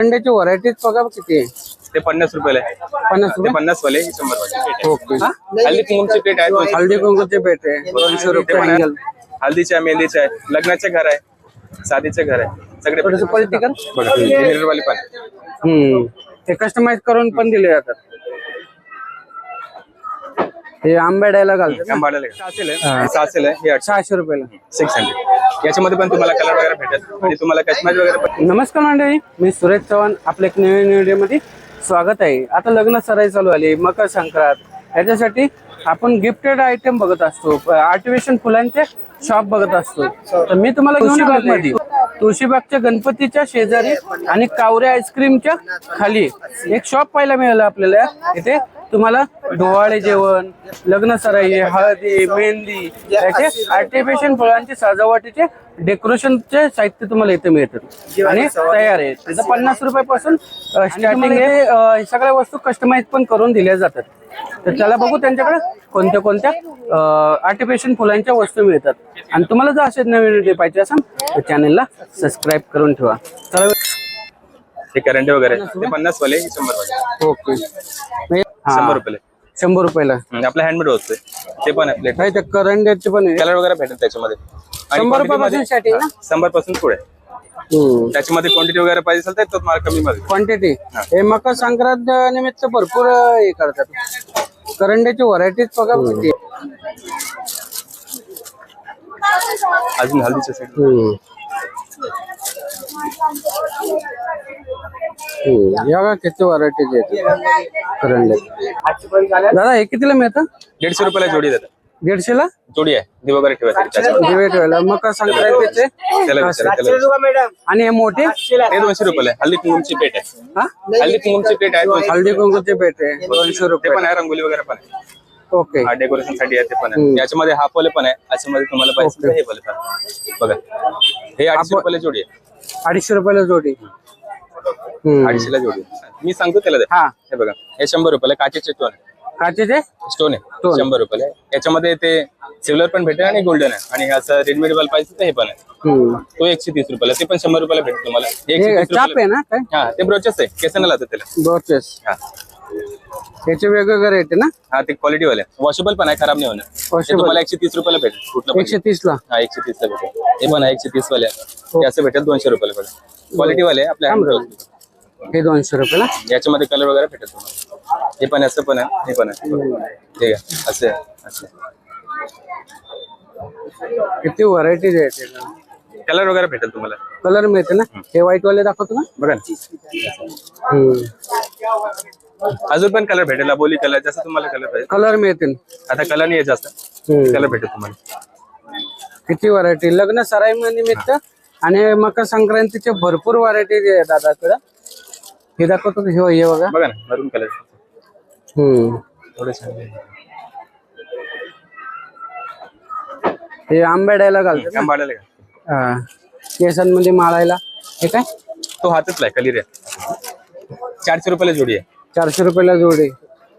अंड्याची व्हरायटीज बघा किती आहे. ते पन्नास रुपयाला आहे. पन्नास ते रुपये? पन्नास वाले ही शंभर वाले ओके हल्दी कुंकूमची प्लेट आहे दोनशे हल्दी कुंकूचे पेट आहे. दोनशे ते रुपये पण अँगल आहे. हल्दीचे आहे मेहंदीचे आहे लग्नाचे घर आहे साधीचे घर आहे. सगळे थोडस क्वालिटी कर. पण आहे. हम्म. ते कस्टमाइज करून पण दिले जातात. हे आंबेड्याला घालतात ना? आंबाड्याला आहे. आहे. हे सहाशे रुपयाला. Six hundred. याच्यामध्ये पण तुम्हाला कलर वगैरे भेटेल. आणि तुम्हाला कस्टमाइज वगैरे पण नमस्कार मंडळी मी सुरेश चव्हाण आपल्या एक नवीन व्हिडिओमध्ये स्वागत आहे. आता लग्न सराई चालू आली मकर संक्रांत. याच्यासाठी आपण गिफ्टेड आयटम बघत असतो. आर्टिफिशियल फुलांचे शॉप बघत असतो. तर मी तुम्हाला तुळशीबागमध्ये तुळशीबागच्या गणपतीच्या शेजारी आणि कावरे आईस्क्रीमच्या खाली एक शॉप पाहायला मिळालं आपल्याला. इथे तुम्हाला डोहाळे जेवण लग्न सराई हळदी मेहंदी याचे आर्टिफिशियल फुलांचे सजावटीचे डेकोरेशनचे साहित्य तुम्हाला इथे मिळतात आणि तयार आहे तिथं पन्नास रुपयापासून स्टार्टिंग हे सगळ्या वस्तू कस्टमाइज पण करून दिल्या जातात. तर त्याला बघू त्यांच्याकडे कोणत्या कोणत्या आर्टिफिशियल फुलांच्या वस्तू मिळतात. आणि तुम्हाला जर असे नवीन व्हिडिओ पाहिजे असेल तर चॅनलला सबस्क्राईब करून ठेवा. चला हे करंटे वगैरे. ते पन्नास वाले हे शंभर वाले. ओके. शंभर रुपये शंभर रुपयाला. आपलं हँडमेड होतोय ते पण आहे प्लेट काय ते करंड्याचे पण आहे. कलर वगैरे भेटेल त्याच्यामध्ये. आणि शंभर quantity रुपयापासून मध्ये- starting ना? हा, शंभरपासून पुढे त्याच्यामध्ये क्वांटिटी वगैरे पाहिजे असेल तर तो तुम्हाला कमी मध्ये क्वांटिटी हे. मकर संक्रांत निमित्त भरपूर अं, हे करतात. करंड्याची व्हरायटीज बघा किती अजून हल्दीच्या साईड हम्म. हम्म. या बघा किती व्हरायटीज आहेत करंड्यात दादा हे कितीला मिळतं दीडशे रुपयाला जोडी देतात दीडशेला जोडी आहे ती वगैरे ठेवायची दिवे ठेवायला त्याला विचारा त्याला आणि हे मोठे ते दोनशे रुपयाला आहे हल्दी कुंकुमची प्लेट आहे हा हल्दी कुंकुमची प्लेट आहे दोनशे हल्दी कुंकूचे पेट आहे दोनशे ते रुपये पण आहे रंगोली वगैरे पण आहे ओके हा डेकोरेशनसाठी आहे ते पण आहे याच्यामध्ये हाफ वाले पण आहे याच्यामध्ये तुम्हाला पाहिजे तर हे पण आहे. बघा हे अडीचशे रुपयाला जोडी आहे अडीचशे रुपयाला जोडी. हम्म. अडीचशेला जोडी. मी सांगतो त्याला. हा. हे बघा हे शंभर रुपयाला काचेचे स्टोन आहे काचेचे स्टोन आहे. शंभर रुपयाला. आहे. याच्यामध्ये ते सिल्वर पण भेटेल आणि गोल्डन आहे. आणि असं रेडमेड वाला पाहिजे तर हे पण आहे. हम्म. तो एकशे तीस रुपयाला ते पण शंभर रुपयाला भेटेल तुम्हाला. हे हे एकशे तीस चाप आहे रुपयाला ना काय? हा ते ब्रोचेस आहे. केसांना लावतात त्याला. दोचेस हा. याचे वेगवेगळे रेट आहे ना? हा ते क्वालिटी वाले. वॉशेबल पण आहे खराब नाही होणार. ते Washable. तुम्हाला एकशे तीस रुपयाला भेटेल कुठलं पण. एकशे तीस ला हा एकशे तीस ला भेटेल. हे पण आहे एकशे तीस वाले आहे. ते असं भेटेल दोनशे रुपयाला क्वालिटी वाले आहे, आपल्या. हे दोनशे रुपयाला? याच्यामध्ये कलर वगैरे भेटेल तुम्हाला. हे पण आहे, असं पण आहे हे पण आहे. ठीक आहे असं आहे, असं किती व्हरायटीज आहेत कलर वगैरे भेटेल तुम्हाला. कलर मिळते ना? हे व्हाईट वाले दाखवतो ना? बघा ना. अजून पण कलर भेटेल बोली कलर जसं तुम्हाला कलर पाहिजे. कलर मिळते आता कलर नाही आहे जास्त. कलर भेटेल तुम्हाला. किती व्हरायटी लग्न सराई निमित्त? आणि मकर संक्रांतीचे भरपूर व्हरायटीज आहे दादाकडं. हे दाखवतो? हे हे बघा. बघा ना मरून कलर हम्म. हे. आंबेड्याला घालतात ना? आंबाड्याला? हा. केसांमध्ये माळायला. हे काय? तो हातच आहे कलिर आहे. चारशे रुपयाला जोडी आहे. चारशे रुपयाला जोडी.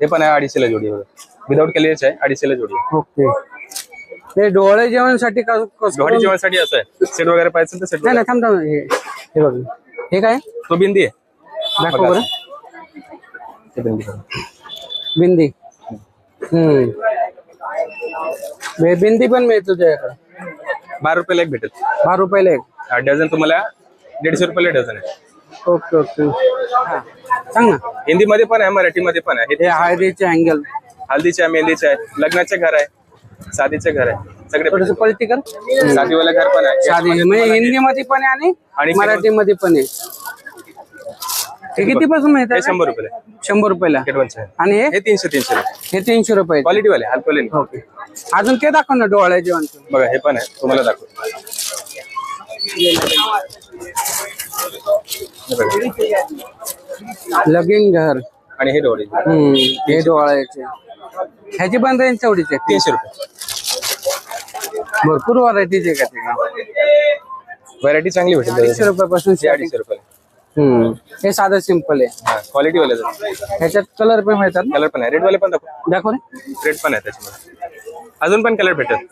हे पण आहे अडीचशेला जोडी आहे विदाऊट कलियरचे आहे अडीचशेला जोडी आहे. ओके. हे डोळे जेवणासाठी का कसं गव्हाडी जेवणासाठी असं आहे. सेट वगैरे पाहिजे तर सेट नाही नाही थांब थांब हे हे बघ. हे काय? तो बिंदी आहे. दाखव बरं. ते बिंदी बघा. बिंदी. हम्म. हे बिंदी पण मिळते तुझ्याकडे. बारा रुपयाला एक भेटेल. बारा रुपयाला एक. हा, डझन तुम्हाला दीडशे रुपयाला डझन आहे. Okay okay. हा. सांग ना. हिंदीमध्ये पण आहे मराठीमध्ये पण आहे. हे हळदीचे अँगल. हल्दीचे आहे मेहंदीचे आहे. लग्नाचे घर आहे. साधीचे घर आहे. सगळे थोडस पलटी कर. साधीवाला घर पण आहे. साधी म्हणजे हिंदीमध्ये पण आहे आणि आणि मराठीमध्ये पण आहे. हे किती पासून हे मिळतात शंभर रुपयाला आहे. शंभर रुपयाला. आहे. आणि हे? हे तीनशे तीनशे रुपये. हे तीनशे रुपये. क्वालिटी वाले ओके. अजून ते दाखव ना डोळ्या जेवणचं बघा हे पण आहे. तुम्हाला दाखवतो हे बघा. लगीन घर. आणि हे डोळे. हम्म हे डोळ्याचे. ह्याची पण रेंज तेवढीच आहे तीनशे रुपये. भरपूर व्हरायटीज आहे का ते? व्हरायटी चांगली भेटेल अडीचशे त्याच्यात. रुपयापासून हे अडीचशे रुपये. हम्म. हे साधं सिंपल आहे. हा क्वालिटी वाले ह्याच्यात कलर पण मिळतात ना? कलर पण आहे. रेड वाले पण दाखव. दाखव रे रेड पण आहे त्याच्यामध्ये. अजून पण कलर भेटेल.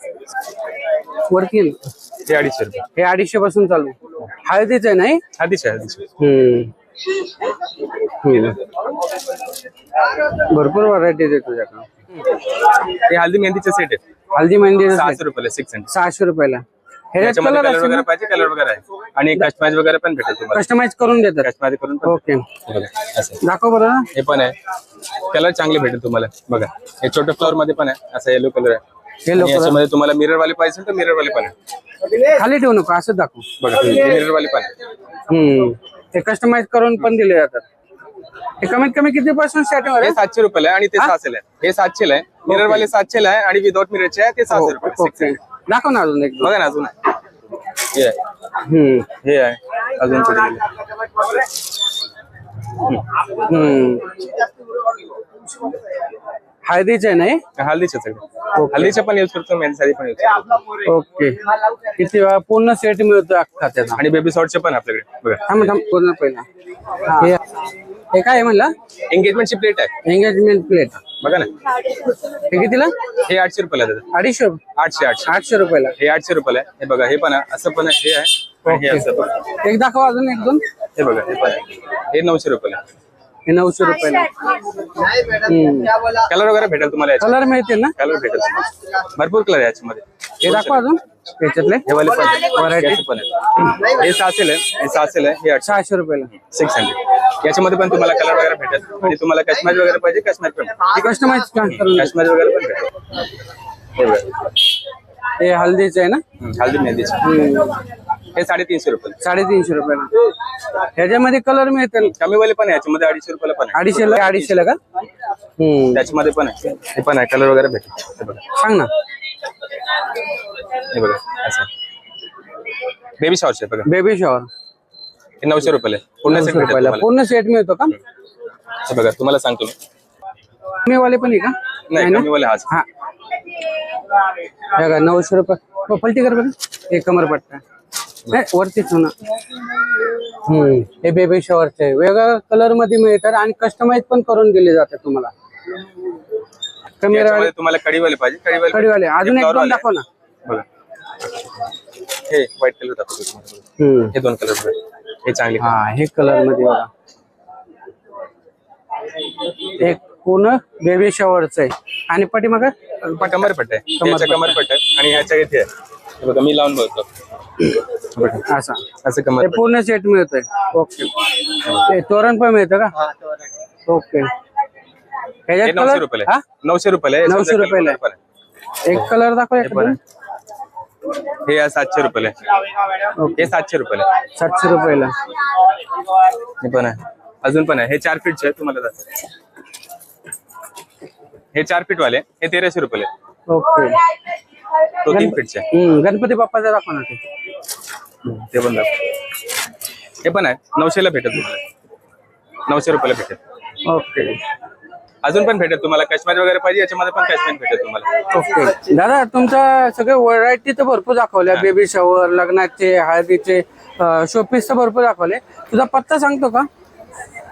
वरती हे अडीचशे रुपये. हे अडीचशे पासून चालू. हळदीच आहे नाही हळदीचे हळदीचे हम्म. हम्म. भरपूर व्हरायटी आहे तुझ्याकडे. हे हल्दी मेहंदीचे सेट आहे हल्दी मेहंदी सहाशे रुपयाला सिक्स हंड्रेड सहाशे रुपयाला. ह्याच्यात त्याच्यामध्ये कलर वगैरे पाहिजे कलर वगैरे आहे. आणि कस्टमाइज वगैरे पण भेटेल तुम्हाला. कस्टमाइज करून देतात. कस्टमाइज करून पण ओके बघा असं दाखव बरं. हे पण आहे. कलर चांगले भेटेल तुम्हाला. बघा हे छोटे फ्लॉवर मध्ये पण आहे. असं येलो कलर आहे. Yellow आणि याच्यामध्ये तुम्हाला मिरर वाली पाहिजे तर मिरर वाली पण आहे. खाली ठेवू नको असं दाखव. बघा मिरर वाली पण आहे. हम्म. ते कस्टमाइज करून पण दिले जातात. हे कमीत कमी किती पासून स्टार्टिंग हे सातशे रुपयाला आहे आणि ते सहाशे आहे. हे सातशे आहे. मिरर वाले सातशे आहे आणि विदाउट मिररचे आहे ते सहाशे रुपये ओके. दाखव ना अजून एक बघा ना अजून आहे. हे आहे. हम्म. हे आहे. अजून गेले? हम्म. हळदीचे नाही? हल्दीचे सगळे हल्दीचे पण यूज करतो मेहंदीसाठी पण यूज करतो. ओके. किती वेळा पूर्ण सेट मिळतो अख्खा त्याचा? आणि बेबी शॉर्टचे पण आपल्याकडे. बघा. थांब थांब पूर्ण पहिला. हे हे काय आहे म्हणलं? एंगेजमेंटची प्लेट आहे. एंगेजमेंट प्लेट बघा ना. हे कितीला? हे आठशे रुपयाला देतात अडीचशे आठशे आठशे. आठशे रुपयाला. हे आठशे रुपयाला आहे. हे बघा हे पण आहे. असं पण आहे हे आहे. आणि हे असं पण आहे. एक दाखवा अजून एक दोन. हे बघा हे पण आहे. हे नऊशे रुपयाला आहे. हे नऊशे रुपयाला. कलर वगैरे भेटेल तुम्हाला याच्यात कलर मिळते ना? कलर भेटेल तुम्हाला. भरपूर कलर आहे याच्यामध्ये. हे दाखवा अजून. त्याच्यातले. हे वाले पण. आहे. पण हे सहाशे आहे. हे सहाशे आहे. हे आठशे. सहाशे रुपयाला. सिक्स हंड्रेड याच्यामध्ये पण तुम्हाला कलर वगैरे भेटेल. आणि तुम्हाला कश्मीर वगैरे पाहिजे कश्मीर पण. हे कस्टमाइज कश्मीर वगैरे पण भेटेल. हे हल्दीचे आहे ना? हल्दी मेहंदीचे. हे साडेतीनशे रुपये. साडेतीनशे रुपयाला. ह्याच्यामध्ये कलर मिळतील. कमी वाले पण आहे. याच्यामध्ये अडीचशे रुपयाला पण आहे. अडीचशेला? अडीचशेला का. त्याच्यामध्ये पण आहे. हे पण आहे. कलर वगैरे भेटेल. सांग ना. हे बघा असं. बेबी शॉर्ट्स आहे बघा. बेबी शॉवर हे नऊशे रुपयाला आहे. पूर्ण भेटेल रुपयाला. तुम्हाला. पूर्ण सेट मिळतो का? हे बघा तुम्हाला सांगतो मी. कमी वाले पण आहे का? नाही कमी वाले हाच. हा. हे बघा नऊशे रुपये. हो, पलटी कर बरं. हे कमरपट्टा नाही वरतीच होणार हम्म. हे बेबी शॉवरचे वेगळ्या कलरमध्ये मिळतात आणि कस्टमाइज पण करून दिले जातात तुम्हाला. कमी याच्यामध्ये तुम्हाला कढीवाले पाहिजे. कढीवाले कडीवाले अजून एक दोन. दाखव ना. बघा. हे व्हाईट कलर दाखवतो तुम्हाला. हम्म. हे दोन कलर हे चांगले हा हे कलरमध्ये बघा. एक पूर्ण बेबी शॉवरच आहे. आणि पाठीमाग कमर पट्ट आहे. कमर पट्ट आहे. आणि ह्याच्या इथे आहे. हे बघा मी लावून बघतो. बघा. असा. असं कमर हे. पूर्ण सेट मिळतोय. ओके ते तोरण पण मिळतं का? ओके हे ह्याच्यात नऊशे कलर रुपयाला हा आहे. नऊशे रुपयाला आहे. 900 याच्यामध्ये रुपयाला color पण आहे. एक कलर दाखव एक पण दोन. हे आहे सातशे रुपयाला आहे. हे सातशे रुपयाला आहे. सातशे रुपयाला हे पण आहे अजून पण आहे हे चार फीटचे आहे तुम्हाला दाखवतो. हे चार फीट वाले हे तेराशे रुपयाला आहे. ओके तो तीन फीटचे आहे. हम्म गणपती बाप्पाचा दाखव ना ते ते पण दाखव हे पण आहे नऊशेला भेटेल तुम्हाला नऊशे रुपयाला भेटेल ओके अजून पण भेटेल तुम्हाला. काश्मीर वगैरे पाहिजे याच्यामध्ये पण काश्मीर भेटेल तुम्हाला. ओके दादा तुमच्या सगळे व्हरायटी तर भरपूर दाखवल्या. बेबी शॉवर लग्नाचे हळदीचे शोपीस तर भरपूर दाखवले. तुझा पत्ता सांगतो का?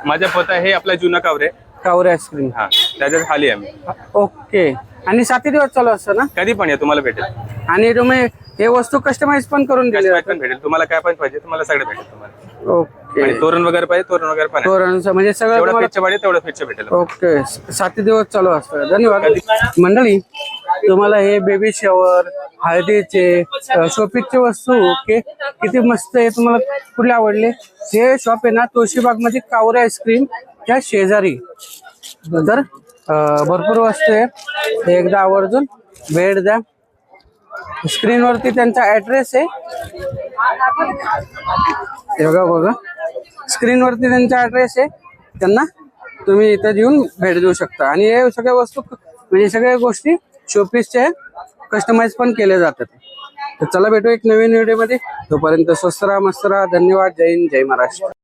माझ्या पोता हे आपला जुना कावरे कावरे आईस्क्रीम हा त्याच्यात खाली आहे मी ओके आणि साती दिवस चालू असतं ना? कधी पण या तुम्हाला भेटेल. आणि तुम्ही हे वस्तू कस्टमाइज पण करून दिले काश्मीर पण भेटेल. तुम्हाला काय पण पाहिजे तुम्हाला सगळं भेटेल तुम्हाला. ओके. आणि तोरण वगैरे पाहिजे तोरण वगैरे पण आहे. तोरणचं म्हणजे सगळं जेवढं तुम्हाला फिटचं पाहिजे तेवढं फिटचं भेटेल ओके. साती दिवस चालू असतं. धन्यवाद. मंडळी तुम्हाला हे बेबी शॉवर हळदीचे शोपीसचे वस्तू ओके. किती मस्त आहे तुम्हाला कुठले आवडले? हे शॉप आहे ना तुळशीबागमध्ये कावरे आईस्क्रीम त्या शेजारी. तर अं, भरपूर वस्तू आहे. ते एकदा आवर्जून भेट द्या. स्क्रीनवरती त्यांचा ऍड्रेस आहे. हे बघा बघा. स्क्रीनवरती त्यांचा ॲड्रेस आहे. त्यांना तुम्ही इथं येऊन भेट देऊ शकता. आणि हे सगळ्या वस्तू म्हणजे सगळ्या गोष्टी शोपीसच्या कस्टमाइज पण केल्या जातात. तर चला भेटू एक नवीन व्हिडिओमध्ये तोपर्यंत स्वस्त राहा मस्त राहा. धन्यवाद. जय हिंद जय महाराष्ट्र.